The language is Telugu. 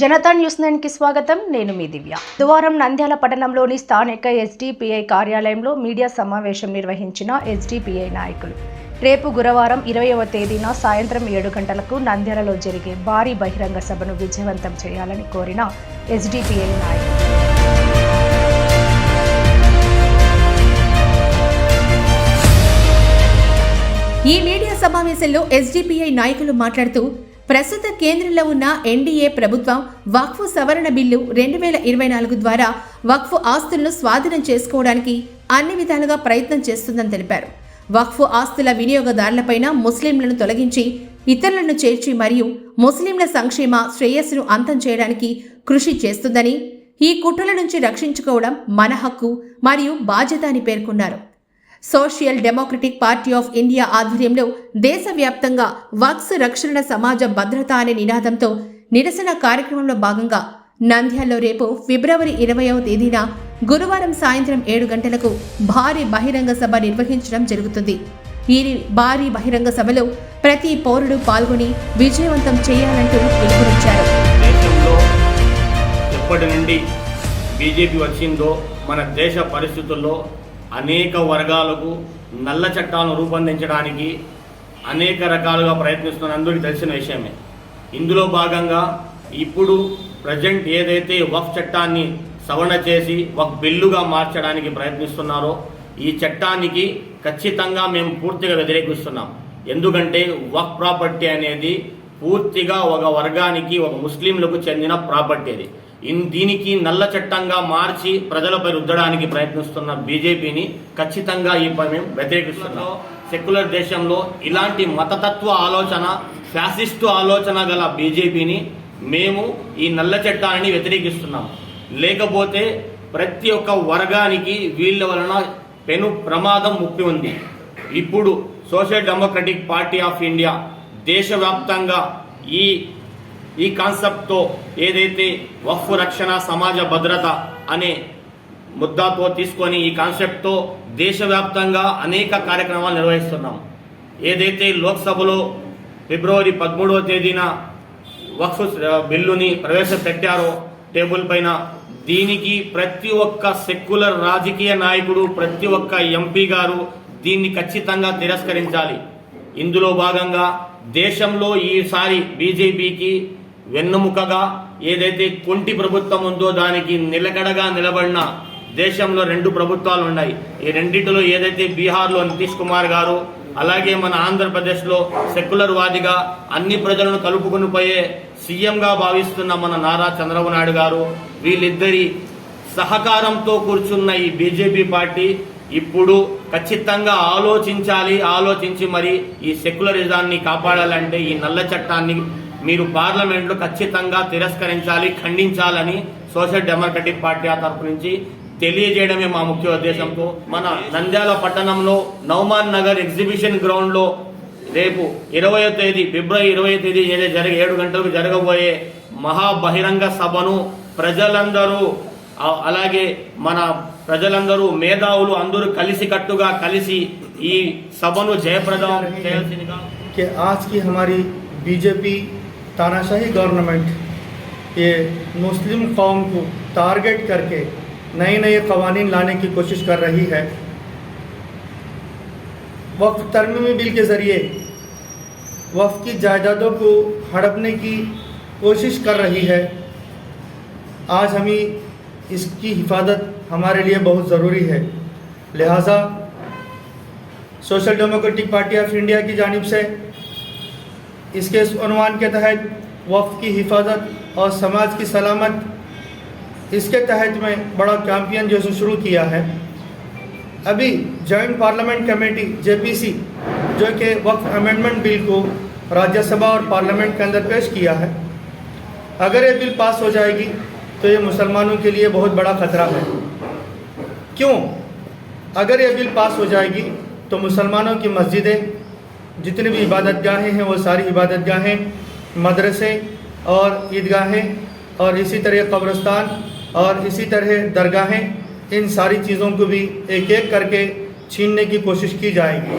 జనతా న్యూస్ నైన్కి స్వాగతం. నేను మీ దివ్య. బుధవారం నంద్యాల పట్టణంలోని స్థానిక ఎస్డిపిఐ కార్యాలయంలో మీడియా సమావేశం నిర్వహించిన ఎస్డిపిఐ నాయకులు. రేపు గురువారం ఇరవైవ తేదీన సాయంత్రం ఏడు గంటలకు నంద్యాలలో జరిగే భారీ బహిరంగ సభను విజయవంతం చేయాలని కోరిన ఎస్డిపిఐ నాయకులు. ఈ మీడియా సమావేశంలో ఎస్డిపిఐ నాయకులు మాట్లాడుతూ ప్రస్తుత కేంద్రంలో ఉన్న ఎన్డీఏ ప్రభుత్వం వక్ఫ్ సవరణ బిల్లు రెండు వేల ఇరవై నాలుగు ద్వారా వక్ఫ్ ఆస్తులను స్వాధీనం చేసుకోవడానికి అన్ని విధాలుగా ప్రయత్నం చేస్తుందని తెలిపారు. వక్ఫ్ ఆస్తుల వినియోగదారులపైన ముస్లింలను తొలగించి ఇతరులను చేర్చి మరియు ముస్లింల సంక్షేమ శ్రేయస్సును అంతం చేయడానికి కృషి చేస్తుందని ఈ కుట్రల నుంచి రక్షించుకోవడం మన హక్కు మరియు బాధ్యత అని పేర్కొన్నారు. Social democratic party of India ఆధ్వర్యంలో దేశవ్యాప్తంగా వక్స్ రక్షణ సమాజ భద్రత అనే నినాదంతో నిరసన కార్యక్రమంలో భాగంగా నంద్యాలలో రేపు ఫిబ్రవరి ఇరవయవ తేదీన గురువారం సాయంత్రం ఏడు గంటలకు భారీ బహిరంగ సభ నిర్వహించడం జరుగుతుంది. ఈ భారీ బహిరంగ సభలో ప్రతి పౌరుడు పాల్గొని విజయవంతం చేయాలంటూ పిలుపునిచ్చారు. ఎప్పటి నుండి బీజేపీ వచ్చిందో మన దేశ పరిస్థితుల్లో అనేక వర్గాలకు నల్ల చట్టాలను రూపొందించడానికి అనేక రకాలుగా ప్రయత్నిస్తున్న అందరికీ తెలిసిన విషయమే. ఇందులో భాగంగా ఇప్పుడు ప్రజెంట్ ఏదైతే వఫ్ చట్టాన్ని సవరణ చేసి ఒక బిల్లుగా మార్చడానికి ప్రయత్నిస్తున్నారో ఈ చట్టానికి ఖచ్చితంగా మేము పూర్తిగా వ్యతిరేకిస్తున్నాం. ఎందుకంటే వఫ్ ప్రాపర్టీ అనేది పూర్తిగా ఒక వర్గానికి ఒక ముస్లింలకు చెందిన ప్రాపర్టీ అది. దీనికి నల్ల చట్టంగా మార్చి ప్రజలపై రుద్దడానికి ప్రయత్నిస్తున్న బీజేపీని ఖచ్చితంగా ఈ పని మేము వ్యతిరేకిస్తున్నాం సెక్యులర్ దేశంలో ఇలాంటి మతతత్వ ఆలోచన ఫ్యాసిస్టు ఆలోచన గల బీజేపీని మేము ఈ నల్ల చట్టాన్ని వ్యతిరేకిస్తున్నాం. లేకపోతే ప్రతి ఒక్క వర్గానికి వీళ్ళ వలన పెను ప్రమాదం ముప్పి ఉంది. ఇప్పుడు social democratic party of India దేశవ్యాప్తంగా ఈ ఈ కాన్సెప్ట్తో ఏదైతే వఫ్ రక్షణ సమాజ భద్రత అనే ముద్దాతో తీసుకొని ఈ కాన్సెప్ట్తో దేశవ్యాప్తంగా అనేక కార్యక్రమాలు నిర్వహిస్తున్నాం. ఏదైతే లోక్సభలో ఫిబ్రవరి పదమూడవ తేదీన వక్ఫ్ బిల్లుని ప్రవేశపెట్టారో టేబుల్ పైన దీనికి ప్రతి ఒక్క సెక్యులర్ రాజకీయ నాయకుడు ప్రతి ఒక్క ఎంపీ గారు దీన్ని ఖచ్చితంగా తిరస్కరించాలి. ఇందులో భాగంగా దేశంలో ఈసారి బీజేపీకి వెన్నుముకగా ఏదైతే కొంటి ప్రభుత్వం ఉందో దానికి నిలకడగా నిలబడిన దేశంలో రెండు ప్రభుత్వాలు ఉన్నాయి. ఈ రెండింటిలో ఏదైతే బీహార్లో నితీష్ కుమార్ గారు అలాగే మన ఆంధ్రప్రదేశ్లో సెక్యులర్ వాదిగా అన్ని ప్రజలను కలుపుకుని పోయే సీఎంగా భావిస్తున్న మన నారా చంద్రబాబు నాయుడు గారు వీళ్ళిద్దరి సహకారంతో కూర్చున్న ఈ బీజేపీ పార్టీ ఇప్పుడు ఖచ్చితంగా ఆలోచించాలి ఆలోచించి మరి ఈ సెక్యులరిజాన్ని కాపాడాలంటే ఈ నల్ల చట్టాన్ని మీరు పార్లమెంట్లో ఖచ్చితంగా తిరస్కరించాలి ఖండించాలని సోషల్ డెమోక్రటిక్ పార్టీ ఆ తరపు నుంచి తెలియజేయడమే మా ముఖ్య ఉద్దేశంతో మన నంద్యాల పట్టణంలో నౌమాన్ నగర్ ఎగ్జిబిషన్ గ్రౌండ్లో రేపు ఇరవయో తేదీ ఫిబ్రవరి ఇరవై తేదీ ఏదో జరిగే ఏడు గంటలకు జరగబోయే మహా బహిరంగ సభను ప్రజలందరూ ఆ- అలాగే మన ప్రజలందరూ మేధావులు అందరూ కలిసికట్టుగా కలిసి ఈ సభను జయప్రదం చేయాల్సిందిగా कि आज की हमारी बीजेपी تاناشاہی گورنمنٹ یہ مسلم قوم کو ٹارگیٹ کر کے نئے نئے قوانین لانے کی کوشش کر رہی ہے۔ وقف ترمیمی بل کے ذریعے وقف کی جائیدادوں کو ہڑپنے کی کوشش کر رہی ہے۔ آج ہمیں اس کی حفاظت ہمارے لیے بہت ضروری ہے۔ لہٰذا سوشل ڈیموکریٹک پارٹی آف انڈیا کی جانب سے اس کے اس عنوان کے تحت وقف کی حفاظت اور سماج کی سلامت اس کے تحت میں بڑا کیمپین جو شروع کیا ہے۔ ابھی جوائنٹ پارلیمنٹ کمیٹی جے پی سی جو کہ وقف امینڈمنٹ بل کو راجیہ سبھا اور پارلیمنٹ کے اندر پیش کیا ہے، اگر یہ بل پاس ہو جائے گی تو یہ مسلمانوں کے لیے بہت بڑا خطرہ ہے۔ کیوں؟ اگر یہ بل پاس ہو جائے گی تو مسلمانوں کی مسجدیں جتنے بھی عبادت گاہیں ہیں وہ ساری عبادت گاہیں مدرسے اور عیدگاہیں اور اسی طرح قبرستان اور اسی طرح درگاہیں، ان ساری چیزوں کو بھی ایک ایک کر کے چھیننے کی کوشش کی جائے گی۔